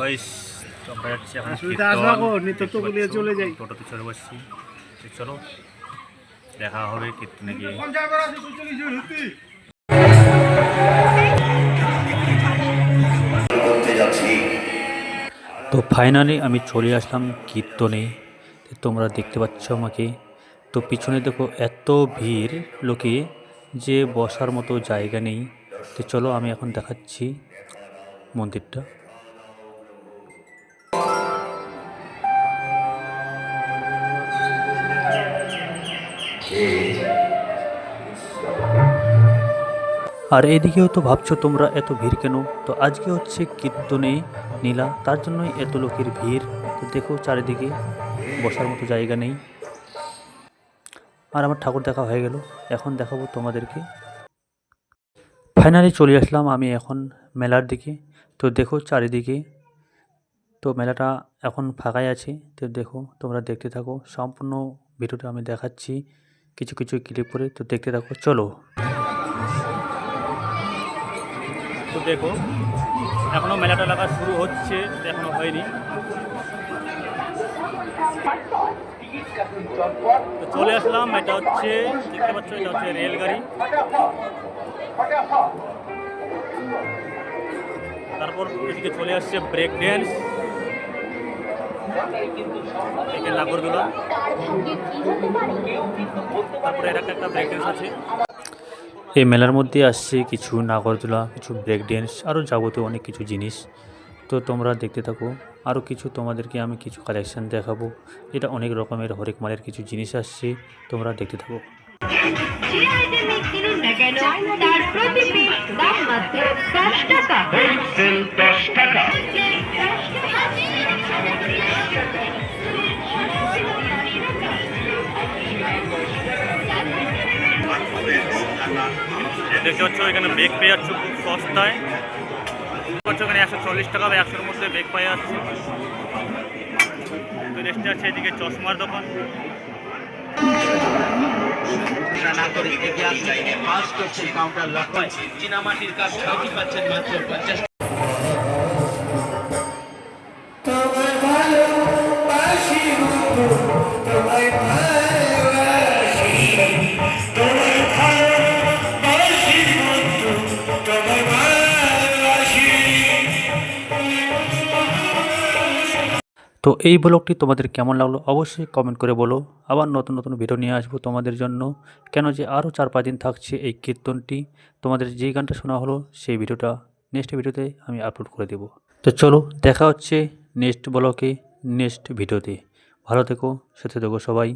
Guys আমরা যাচ্ছি এখন অসুবিধা কীর্তন। নিত্য তো দেখতে চলে যাই। টোটোতে চলে বসছি। চলো দেখা হবে কীর্তনে গিয়ে। তো ফাইনালি আমি চলে আসলাম কীর্তনে। তোমরা দেখতে পাচ্ছ আমাকে। তো পিছনে দেখো এত ভিড় লোকে যে বসার মতো জায়গা নেই। তো চলো আমি এখন দেখাচ্ছি মন্দিরটা। আর এদিকেও তো ভাবছ তোমরা এত ভিড় কেন? তো আজকে হচ্ছে কীর্তনে নীলা, তার জন্যই এত লোকের ভিড়। তো দেখো চারিদিকে বসার মতো জায়গা নেই। আর আমার ঠাকুর দেখা হয়ে গেল। এখন দেখাবো তোমাদেরকে। ফাইনালি চলে আসলাম আমি এখন মেলার দিকে। তো দেখো চারিদিকে। তো মেলাটা এখন ফাঁকাই আছে। তো দেখো তোমরা দেখতে থাকো। সম্পূর্ণ ভিডিওটা আমি দেখাচ্ছি। কিছু কিছু ক্লিপ করে তো দেখতে থাকো, চলো। তো দেখো, এখনও মেলাটা লাগা শুরু হচ্ছে এখনও হয়নি। তো চলে আসলাম, এটা হচ্ছে, দেখতে পাচ্ছ, এটা হচ্ছে রেলগাড়ি। তারপর এদিকে চলে আসছে ব্রেক ড্যান্স তারপরে একটা আছে। এই মেলার মধ্যে আসছে কিছু নাগরদোলা, কিছু ব্রেক ড্যান্স আরও যাবতীয় অনেক কিছু জিনিস। তো তোমরা দেখতে থাকো। আরও কিছু তোমাদেরকে আমি কিছু কালেকশান দেখাবো। এটা অনেক রকমের হরেক মালের কিছু জিনিস আসছে। তোমরা দেখতে থাকো। যে দেখতে পাচ্ছ, এখানে বেগ পেয়ে যাচ্ছ খুব সস্তায়। পাচ্ছ, এখানে একশো চল্লিশ টাকা বা একশোর মধ্যে বেগ পাওয়া যাচ্ছে। তো নেক্সট আছে এদিকে চশমার দোকান। কাউন্টার পঞ্চাশ তো এই ব্লগটি তোমাদের কেমন লাগল অবশ্যই কমেন্ট করে বলো। আবার নতুন নতুন ভিডিও নিয়ে আসব তোমাদের জন্য। কেন যে আরও চার পাঁচ দিন থাকছে এই কীর্তনটি। তোমাদের যে গানটা শোনা হলো সেই ভিডিওটা নেক্সট ভিডিওতে আমি আপলোড করে দেবো। তো চলো দেখা হচ্ছে নেক্সট ব্লগে নেক্সট ভিডিওতে ভালো থেকো সাথে থেকো সবাই।